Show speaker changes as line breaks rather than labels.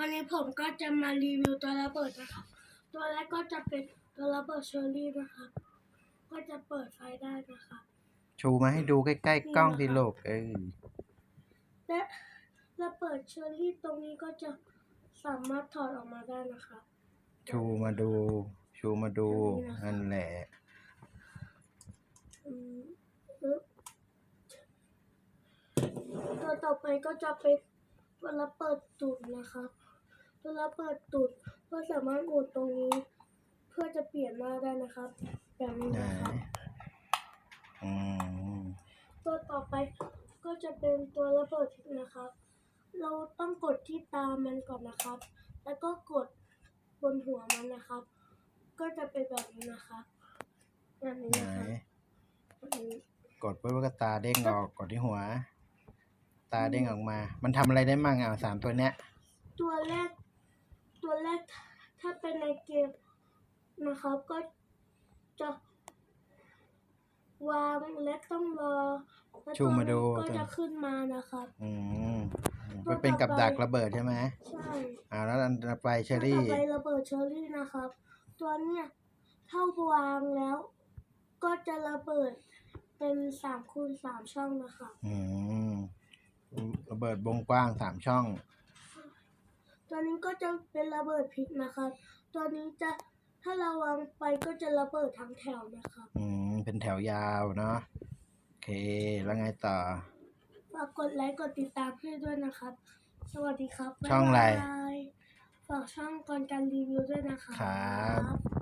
วันนี้ผมก็จะมารีวิวตัวระเบิดนะครับ ตัวแรกก็จะเป็นตัวระเบิดเชอร์รี่นะครับ ก็จะเปิดไฟได้นะครับ
ชูมาให้ดูใกล้ๆกล้องดิลูกเออ
และระเบิดเชอร์รี่ตรงนี้ก็จะสามารถถอดออกมาได้นะครับ
ชูมาดู ชูมาดู
อันนี้นะครับ
นั่นแหละ
อืมอึ๊บตัวต่อไปก็จะเป็นตัวระเบิดตูดนะครับ ตัวระเบิดตูดก็สามารถหมุนตรงนี้ เพื่อจะเปลี่ยนหน้าได้นะครับแบบนี้
ไหน
นะครับ
อืม
ตัวต่อไปก็จะเป็นตัวระเบิดพริกนะครับ เราต้องกดที่ตามันก่อนนะครับ แล้วก็กดบนหัวมันนะครับ ก็จะเป็นแบบนี้นะครับแบบนี้
ไหน
นะครับแบบนี้
กดปุ๊บก็ตาเด้งออกกดที่หัว ตาเด้งออกมา มันทำอะไรได้มั่งอะสามตัวเนี้ย
ตัวแรก ตัวแรกถ้าเป็นในเกมนะครับก็จะวางและต้องรอแล้ว
ชูมาดู
ตัวนี้ก็จะขึ้นมานะครับ
อืมมันเป็นกับดักระเบิดใช่ไหม
ใช่
อ่าแล้วอันต่อไปเชอ
ต่
รี่
อไประเบิดเชอรี่นะครับ ตัวเนี้ยถ้าวางแล้ว ก็จะระเบิดเป็นสามคูณสามช่องนะครับ
อืมระเบิดวงกว้างสามช่อง
ตัวนี้ก็จะเป็นระเบิดพริกนะครับ ตัวนี้จะถ้าเราวางไปก็จะระเบิดทั้งแถวนะครับ
อืม เป็นแถวยาวเนาะ โอเค แล้วไงต่อ
ฝากกดไลค์กดติดตามให้ด้วยนะครับ สวัสดีครับ
ช่องอะไร
บ๊ายบายฝากช่องก่อนการรีวิวด้วยนะครับ
ครับ